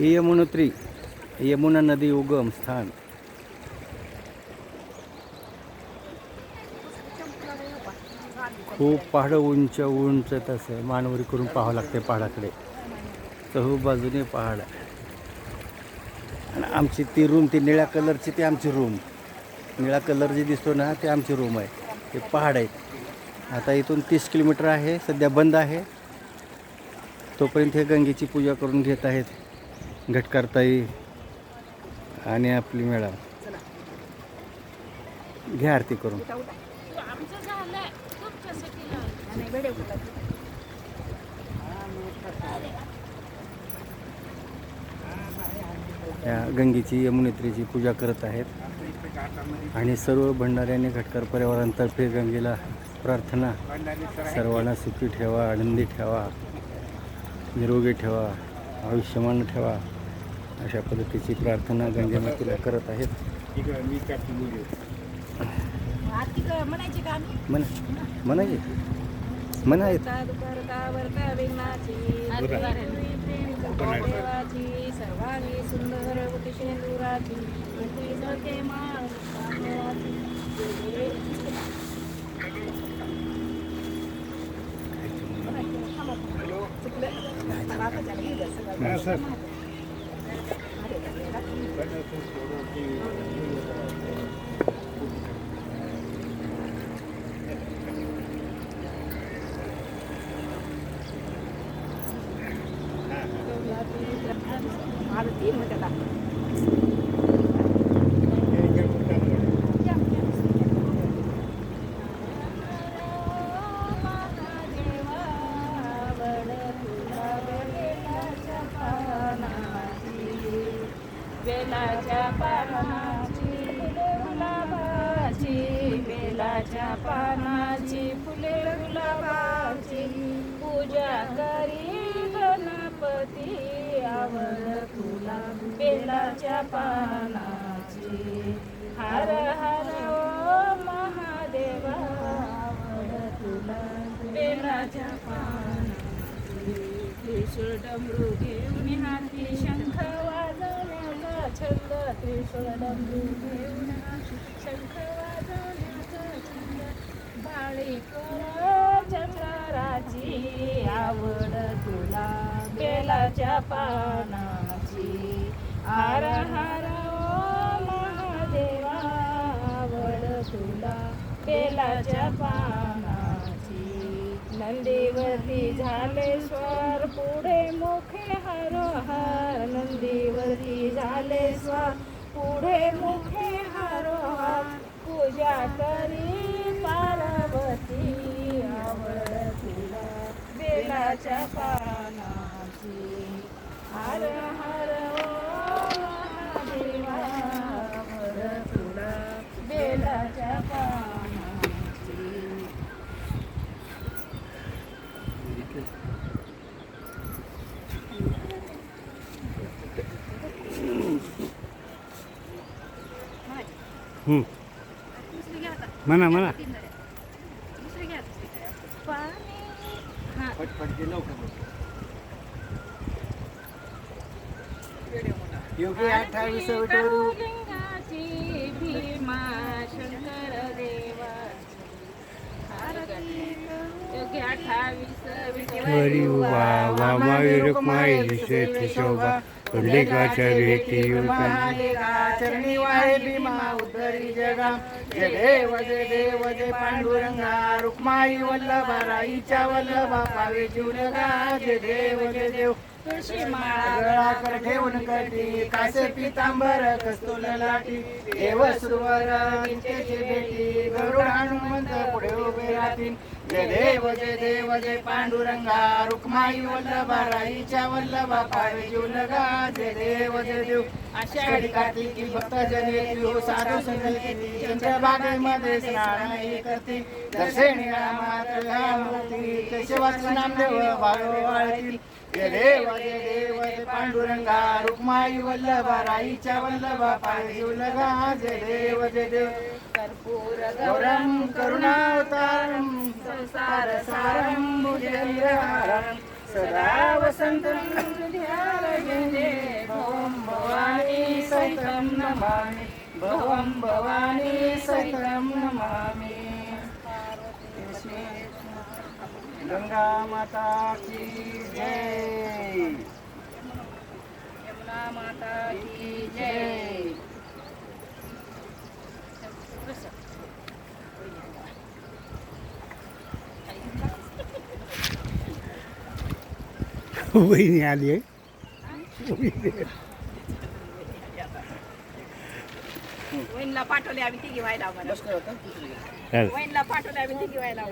ही यमुनोत्री यमुना नदी उगम स्थान. खूप पहाडं उंच उंच तसं मानवरी करून पाहावं लागते पहाडाकडे. चहू बाजूने पहाड. आहे. आणि आमची ती रूम ती निळ्या कलरची ती आमची रूम निळा कलर जे दिसतो ना ते आमची रूम आहे. ते पहाड आहेत. आता इथून तीस किलोमीटर आहे सध्या बंद आहे. तोपर्यंत हे गंगेची पूजा करून घेत आहेत. घटकारताई आणि आपली मॅडम. घ्या आरती करून. या गंगेची यमुनेत्रीची पूजा करत आहेत. आणि सर्व भंडाऱ्याने घटकर परिवारांतर्फे गंगेला प्रार्थना. सर्वांना सुखी ठेवा आनंदी ठेवा निरोगी ठेवा आयुष्यमान ठेवा. अशा पद्धतीची प्रार्थना गंगेमातेला करत आहेत? म्हणा म्हणायचे. म्हणा येत करता दुपारता वरता विघ्नाची, देवाची, सर्वांगी सुंदर उटी शेंदुराची, उटी सखे माळ तांदळाची. आरती म्हणतात बेलाच्या पानाची फुले गुलाबाची बेलाच्या पानाची फुले गुलाबाची पूजा करी गणपती. आवड तुला बेलाच्या पानाची. हर हर ओ महादेवा आवड तुला बेलाच्या पानाची. त्रिशूळ डमरू घेऊन हाती शंख वाजवण्याचा छंद. त्रिशूळ डमरू घेऊन शंख वाजवण्याचा बेलाच्या पानाची हार हार ओ महादेवा आवड तुला बेलाच्या पानाची नंदीवरती झाले स्वर पुढे मुखे हरोहर नंदीवरती झाले स्वर पुढे मुखे हरोहर पूजा करी पार्वती आवड तुला बेलाच्या पाना हर हर आवड तुला बेलाच्या पानाची. हं. म्हणा म्हणा. योगी अठ्ठावीस लिंगाची भीमा शंकर देवा योगी अठ्ठावीस हरी वा वामावी रुक्माई श्रेष्ठ शोभा. पुंडलिकाच्या भेटी चरणी वाहे भीमा उद्धरी जगा. जय देव जय देव जय पांडुरंगा. रुक्माई वल्लभा राईच्या वल्लभा पावे जीवलगा जय देव जय देव. तुळशी माळा गळा घेऊन कटी कासे पितांबर कस्तुल लाटी देव सुरवर नित्याची भेटी गरुड हनुमंत पुढे उभे राहतील. जय देव जय देव जय पांडुरंगा रुक्माई वल्लभा राईच्या वल्लभा पावे जीवलगा जय देव जय देव. आषाढी कार्तिकी भक्त जन हो साधू संगती चंद्रभागेमध्ये स्नान हे करते दर्शनी रामात ह्या मूर्ती केशवाचं नामदेव बाळो वाळतील. जय देव देव जय पांडुरंगा रुक्माई वल्लभा राईच्या वल्लभा पाय लगा जय देव जय देव. कर्पूर गौरम करुणावतारम संसार सारम भुजगेंद्रहारम सदा वसंत भवम भवानी सहितं नमामि. भवम भवानी सहितं नमामि. गंगा माता की जय. यमुना माता की जय. वहिनी आली आहे. वहिनीला पाठवले आम्ही तिघी व्हायला आम्हाला. बस करत वहिनीला पाठवले आम्ही तिघी व्हायला